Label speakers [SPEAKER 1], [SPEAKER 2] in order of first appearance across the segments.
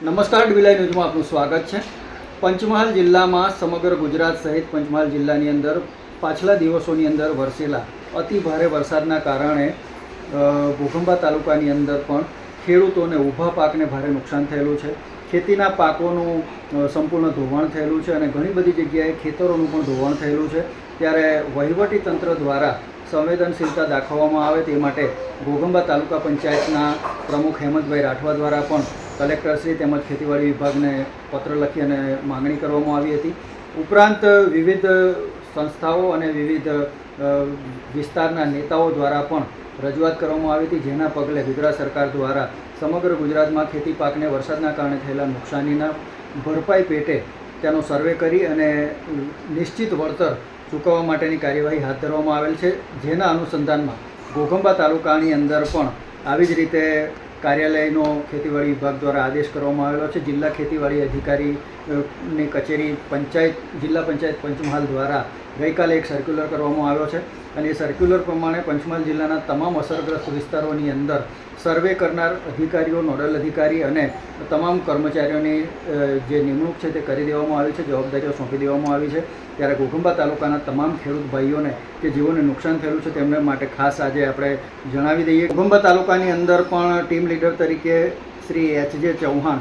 [SPEAKER 1] નમસ્કાર ડિવિલાઈ ન્યૂઝમાં આપનું સ્વાગત છે. પંચમહાલ જિલ્લામાં સમગ્ર ગુજરાત સહિત પંચમહાલ જિલ્લાની અંદર પાછલા દિવસોની અંદર વરસેલા અતિ ભારે વરસાદના કારણે અ, તાલુકાની અંદર પણ ખેડૂતોને ઊભા પાકને ભારે નુકસાન થયેલું છે. ખેતીના પાકોનું સંપૂર્ણ ધોવાણ થયેલું છે અને ઘણી બધી જગ્યાએ ખેતરોનું પણ ધોવાણ થયેલું છે. ત્યારે વહીવટી તંત્ર દ્વારા સંવેદનશીલતા દાખવવામાં આવે તે માટે ઘોઘંબા તાલુકા પંચાયતના પ્રમુખ હેમંતભાઈ રાઠવા દ્વારા પણ કલેક્ટરશ્રી તેમજ ખેતીવાડી વિભાગને પત્ર લખી અને માંગણી કરવામાં આવી હતી. ઉપરાંત વિવિધ સંસ્થાઓ અને વિવિધ વિસ્તારના નેતાઓ દ્વારા પણ રજૂઆત કરવામાં આવી હતી, જેના પગલે ગુજરાત સરકાર દ્વારા સમગ્ર ગુજરાતમાં ખેતી પાકને વરસાદના કારણે થયેલા નુકસાનીના ભરપાઈ પેટે તેનો સર્વે કરી અને નિશ્ચિત વળતર ચૂકવવા માટેની કાર્યવાહી હાથ ધરવામાં આવેલ છે. જેના અનુસંધાનમાં ઘોઘંબા તાલુકાની અંદર પણ આવી જ રીતે કાર્યાલયનો ખેતીવાડી વિભાગ દ્વારા આદેશ કરવામાં આવેલો છે. જિલ્લા ખેતીવાડી અધિકારી ની કચેરી પંચાયત, જિલ્લા પંચાયત પંચમહાલ દ્વારા ગઈકાલે એક સર્ક્યુલર કરવામાં આવ્યો છે. અને એ સર્ક્યુલર પ્રમાણે પંચમહાલ જિલ્લાના તમામ અસરગ્રસ્ત વિસ્તારોની અંદર સર્વે કરનાર અધિકારીઓ, નોડલ અધિકારી અને તમામ કર્મચારીઓની જે નિમણૂક છે તે કરી દેવામાં આવી છે, જવાબદારીઓ સોંપી દેવામાં આવી છે. ત્યારે ઘોઘંબા તાલુકાના તમામ ખેડૂત ભાઈઓને કે જેઓને નુકસાન થયેલું છે તેમને માટે ખાસ આજે આપણે જણાવી દઈએ. ઘોઘંબા તાલુકાની અંદર પણ ટીમ લીડર તરીકે શ્રી એચ જે ચૌહાણ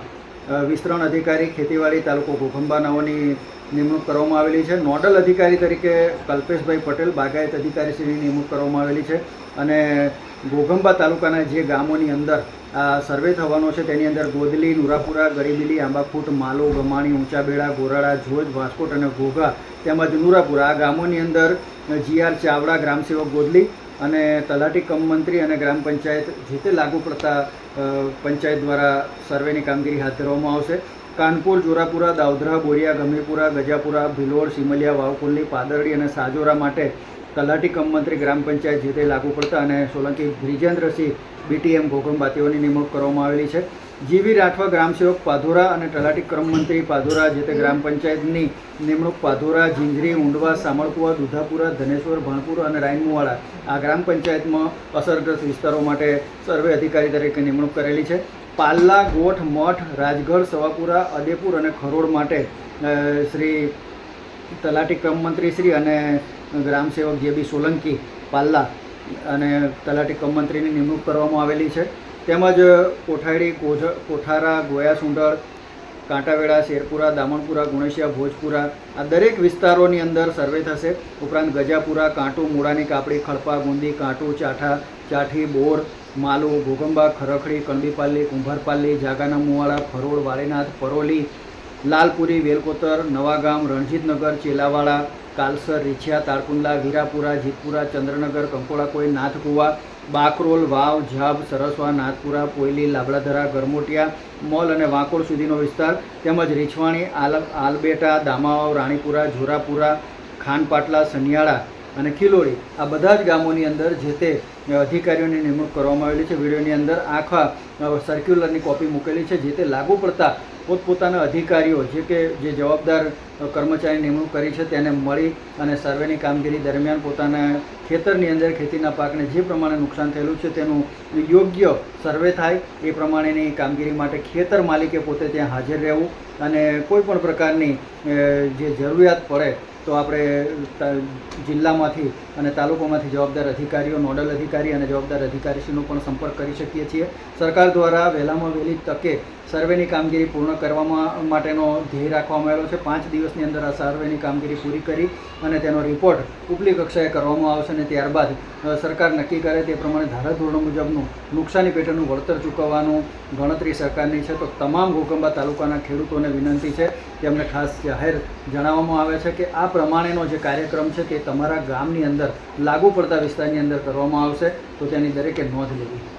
[SPEAKER 1] વિસ્તરણ અધિકારી, ખેતીવાડી તાલુકો ઘોઘંબાનાઓની નિમણૂક કરવામાં આવેલી છે. નોડલ અધિકારી તરીકે કલ્પેશભાઈ પટેલ, બાગાયત અધિકારી શ્રીની નિમણૂક કરવામાં આવેલી છે. અને ઘોઘંબા તાલુકાના જે ગામોની અંદર આ સર્વે થવાનો છે, તેની અંદર ગોદલી, નુરાપુરા, ગરીબીલી, આંબાખૂટ, માલો, ગમાણી ઊંચાબેડા ગોરાડા જોજ, વાસકોટ અને ઘોઘા તેમજ નુરાપુરા આ ગામોની અંદર જીઆર ચાવડા, ગ્રામસેવક ગોદલી અને તલાટી કમ મંત્રી અને ગ્રામ પંચાયત જે તે લાગુ પડતા પંચાયત દ્વારા સર્વેની કામગીરી હાથ ધરવામાં આવશે. કાનપુર, જોરાપુરા દાઉધરા બોરિયા, ગમેપુરા, ગજાપુરા ભિલોડ સિમલિયા વાવકુલની પાદરડી અને સાજોરા માટે તલાટી કમમંત્રી ગ્રામ પંચાયત જે તે લાગુ પડતા અને સોલંકી બ્રિજેન્દ્રસિંહ બીટીએમ ઘોઘંબાતીઓની નિમણૂક કરવામાં આવેલી છે. જીવી રાઠવા ગ્રામસેવક પાધોરા અને તલાટી ક્રમ મંત્રી પાધોરા જે તે ગ્રામ પંચાયતની નિમણૂક પાધોરા ઝીંઝરી ઊંડવા, સામળકુવા, દુધાપુરા, ધનેશ્વર, ભાણપુર અને રાયનમુવાડા આ ગ્રામ પંચાયતમાં અસરગ્રસ્ત વિસ્તારો માટે સર્વે અધિકારી તરીકે નિમણૂક કરેલી છે. પાલ્લા, ગોઠ, મઠ રાજગઢ સવાપુરા, અદેપુર અને ખરોડ માટે શ્રી તલાટી ક્રમ મંત્રી શ્રી અને ગ્રામસેવક જે બી સોલંકી પાલ્લા અને તલાટી ક્રમ મંત્રીની નિમણૂક કરવામાં આવેલી છે. તેમજ કોઠાડી કોઠ કોઠારા, ગોયા સુંડળ કાંટાવેડા, શેરપુરા, દામણપુરા, ગુણેશિયા, ભોજપુરા આ દરેક વિસ્તારોની અંદર સર્વે થશે. ઉપરાંત ગજાપુરા, કાંટુ મૂળાની કાપડી ખડપા ગુંદી, કાંટુ, ચાઠા, ચાઠી, બોર માલુ ઘોગંબા ખરખડી કણબીપાલ્લી કુંભારપાલ્લી જાગાના મુવાડા, ફરોળ, વાળીનાથ, પરોલી, લાલપુરી, વેલકોતર, નવાગામ, રણજીતનગર, ચેલાવાડા, કાલસર, રીછિયા, તારકુંડલા, વીરાપુરા, જીતપુરા, ચંદ્રનગર કંકોળાકોઈ નાથકુવા, બાકરોલ, વાવ, ઝાબ, સરસવા, નાથપુરા, પોયલી, લાબડાધરા, ગરમોટિયા, મોલ અને વાંકોડ સુધીનો વિસ્તાર તેમજ રીછવાણી, આલ, આલબેટા દામાવાવ રાણીપુરા, જોરાપુરા, ખાનપાટલા, સનિયાળા અને કિલોડી આ બધા જ ગામોની અંદર જે તે અધિકારીઓની નિમણૂક કરવામાં આવેલી છે. વિડીયોની અંદર આખા સર્ક્યુલરની કોપી મૂકેલી છે, જે તે લાગુ પડતા પોતપોતાના અધિકારીઓ, જે કે, જે જવાબદાર કર્મચારી નિમણૂક કરી છે, તેને મળી અને સર્વેની કામગીરી દરમિયાન પોતાના ખેતરની અંદર, ખેતીના પાકને જે પ્રમાણે નુકસાન થયેલું છે, તેનું યોગ્ય સર્વે થાય. એ પ્રમાણેની કામગીરી માટે ખેતર માલિકે પોતે ત્યાં હાજર રહેવું અને કોઈ પણ પ્રકારની જે જરૂરિયાત પડે તો આપણે જિલ્લામાંથી અને તાલુકોમાંથી જવાબદાર અધિકારીઓ, નોડલ અધિકારી અને જવાબદાર અધિકારીશ્રીનો પણ સંપર્ક કરી શકીએ છીએ. સરકાર દ્વારા વહેલામાં વહેલી તકે સર્વેની કામગીરી પૂર્ણ કરવામાં માટેનો ધ્યેય રાખવામાં આવેલો છે. પાંચ દિવસની અંદર આ સર્વેની કામગીરી પૂરી કરી અને તેનો રિપોર્ટ ઉપલી કક્ષાએ કરવામાં આવશે અને ત્યારબાદ સરકાર નક્કી કરે તે પ્રમાણે ધારાધોરણો મુજબનું નુકસાની પેટનું વળતર ચૂકવવાનું ગણતરી સરકારની છે. તો તમામ ઘોગંબા તાલુકાના ખેડૂતોને વિનંતી છે. તેમને ખાસ જાહેર જણાવવામાં આવે છે કે આ પ્રમાણેનો જે કાર્યક્રમ છે તે તમારા ગામની અંદર, લાગુ પડતા વિસ્તારની અંદર કરવામાં આવશે, તો તેની દરેકે નોંધ લેવી.